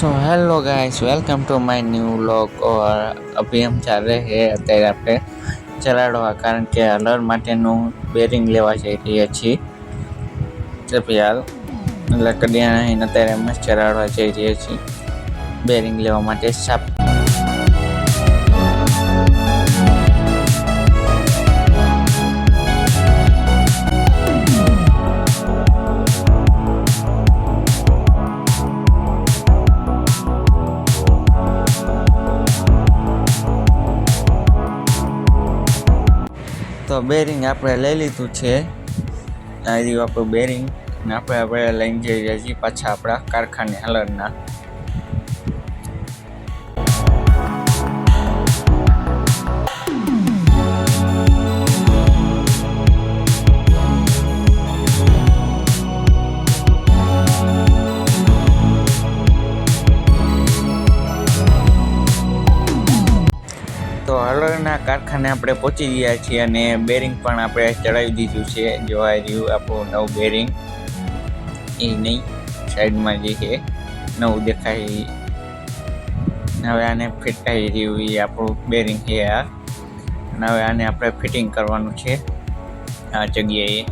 So hello guys welcome to my new લોક ઓર અભિયમ ચાલે છે અત્યારે આપણે ચલાડવા. કારણ કે હલર માટેનું બેરિંગ લેવા જઈ રહ્યા છીએ. તો યાર લકડિયા અત્યારે એમ જ ચલાડવા જઈ રહ્યા છીએ. બેરિંગ લેવા માટે સાપ તો બેરિંગ આપણે લઈ લીધું છે. આ રહ્યું આપણું બેરિંગ ને આપણે આપણે લઈને જઈ રહ્યા છીએ પાછા આપણા કારખાને હલરના. તો હલરના કારખાને આપણે પહોંચી ગયા છીએ અને બેરિંગ પણ આપણે ચડાવી દીધું છે. જો આ રહ્યું આપણું નવું બેરિંગ એ નહીં, સાઈડમાં જે છે, નવું દેખાય. હવે આને ફિટ કરી રહ્યું એ આપણું બેરિંગ છે આ. અને હવે આને આપણે ફિટિંગ કરવાનું છે આ જગ્યાએ.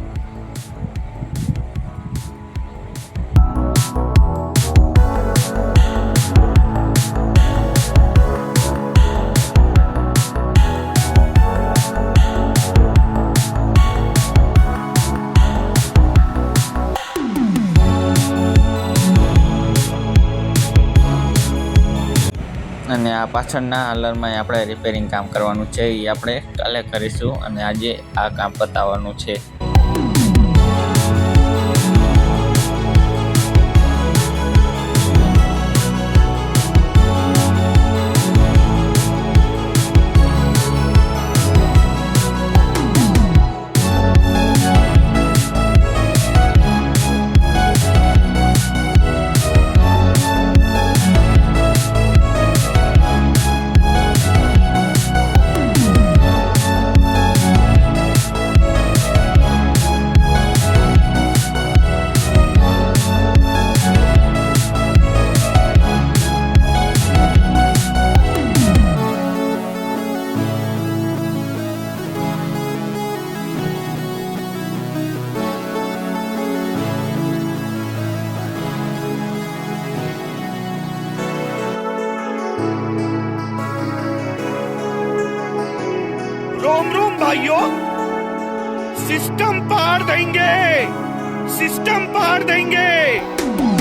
અને આ પાછળના હલરમાં આપણે રિપેરિંગ કામ કરવાનું છે એ આપણે કાલે કરીશું અને આજે આ કામ પતાવવાનું છે. रोम रोम भाइयों सिस्टम पार देंगे सिस्टम पार देंगे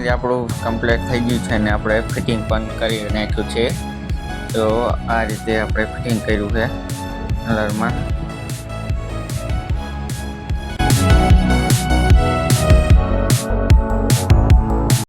ફાઇનલી આપણું કમ્પ્લીટ થઈ ગયું છે અને આપણે ફિટિંગ પણ કરી નાખ્યું છે. તો આ રીતે આપણે ફિટિંગ કર્યું છે. કલરમાં.